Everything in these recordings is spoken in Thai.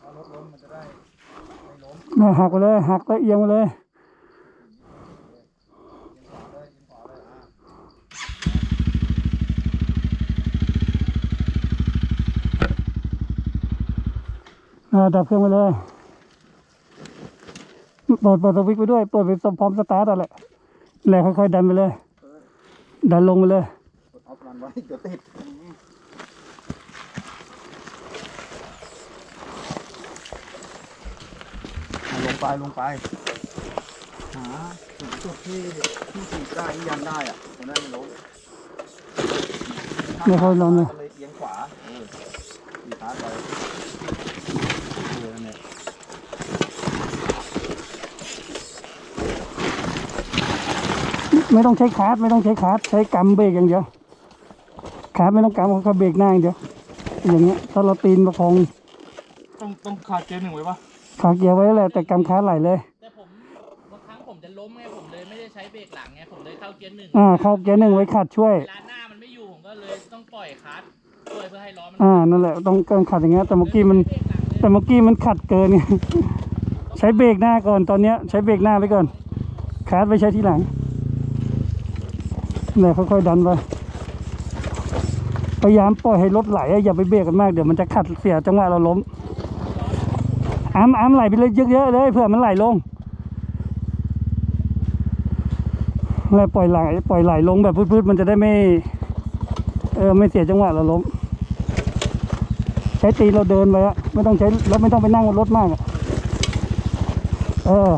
เอารถล้มมันจะได้ไม่ล้มน่ะหักไปเลยหักแล้วเอียงไปเลยยิงขวาเลยยิงขวาเลยอ่าอ่าดับเครื่องไปเลย เปิดเปิดสวิตช์ไปด้วย เปิดไปพร้อมสตาร์ทอะไรแหละค่อยๆดันไปเลย ดันลงไปเลยกดออฟรันไว้เดี๋ยวติดอะลง ไปลงไปหาถึงจุดที่ที่ถีบได้ที่ยันได้อะจะได้ไม่ล้มไม่ค่อยล้มเลยก็เลยเอียงขวาเออดีท้าไปเออเนี่ยไม่ต้องใช้คาร์ดไม่ต้องใช้คาร์ดใช้กำเบรกอย่างเดียวคาร์ดไม่ต้องกำเขาเบรกหน้าอย่างเดียวอย่างเงี้ยถ้าเราตีนประคองต้องต้องขาดเกียร์หนึ่งไว้ปะ ขาเกียร์ไว้แหละแต่กำคาร์ดไหลเลย แต่ผมบางครั้งผมจะล้มไงผมเลยไม่ได้ใช้เบรกหลังไงผมเลยเข้าเกียร์หนึ่งอ่าเข้าเกียร์หนึ่งไว้ขัดช่วย เวลาหน้ามันไม่อยู่ผมก็เลยต้องปล่อยคลัตช์ช่วยเพื่อให้ล้อมันอ่านั่นแหละต้องเกินขัดอย่างเงี้ยแต่เมื่อกี้มัน เบรกหลังเลยแต่เมื่อกี้มันขัดเกินไง ใช้เบรกหน้าก่อนตอนเนี้ย ใช้เบรกหน้าไปก่อนคาร์ดไปใช้ทีหลังเนี่ยค่อยๆดันไปพยายามปล่อยให้รถไหลอะอย่าไปเบรกกันมากเดี๋ยวมันจะขัดเสียจังหวะเราล้ม อ้ำอ้ำไหลไปเลยเยอะๆเลยเผื่อมันไหลลงแล้วปล่อยไหลปล่อยไหลลงแบบพืดๆมันจะได้ไม่เออไม่เสียจังหวะเราล้มใช้ตีเราเดินไปอะไม่ต้องใช้รถไม่ต้องไปนั่งบนรถมากอะเออ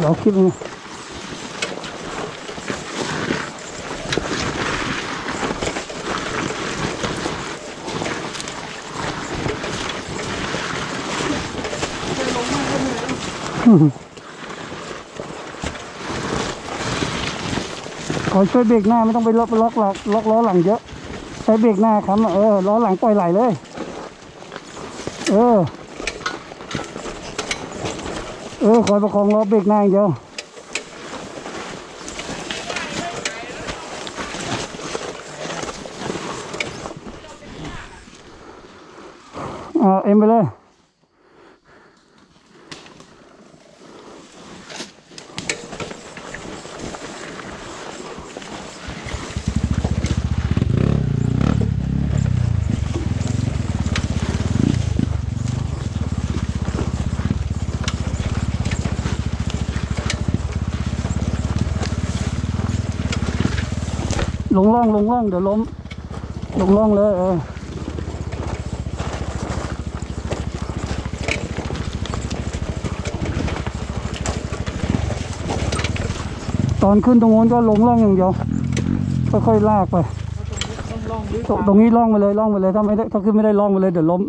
เดี๋ยวคลิปนี้ขอช่วยเบรกหน้าไม่ต้องไปล็อกล็อกหลังล็อกล้อหลังเยอะใช้เบรกหน้าครับเออล้อหลังปล่อยไหลเลย เออ เออคอยประคองล้อเบรกหน้าอย่างเดียวอ่าเอ็มไปเลย ลงล่องลงล่องเดี๋ยวล้ม ลงล่องเลยเออตอนขึ้นตรงโน้นก็ลงล่องอย่างเดียวค่อยๆลากไปต้องลองดิตรงตรงนี้ล่องไปเลยล่องไปเลยถ้าไม่ได้ถ้าขึ้นไม่ได้ล่องไปเลยเดี๋ยวล้ม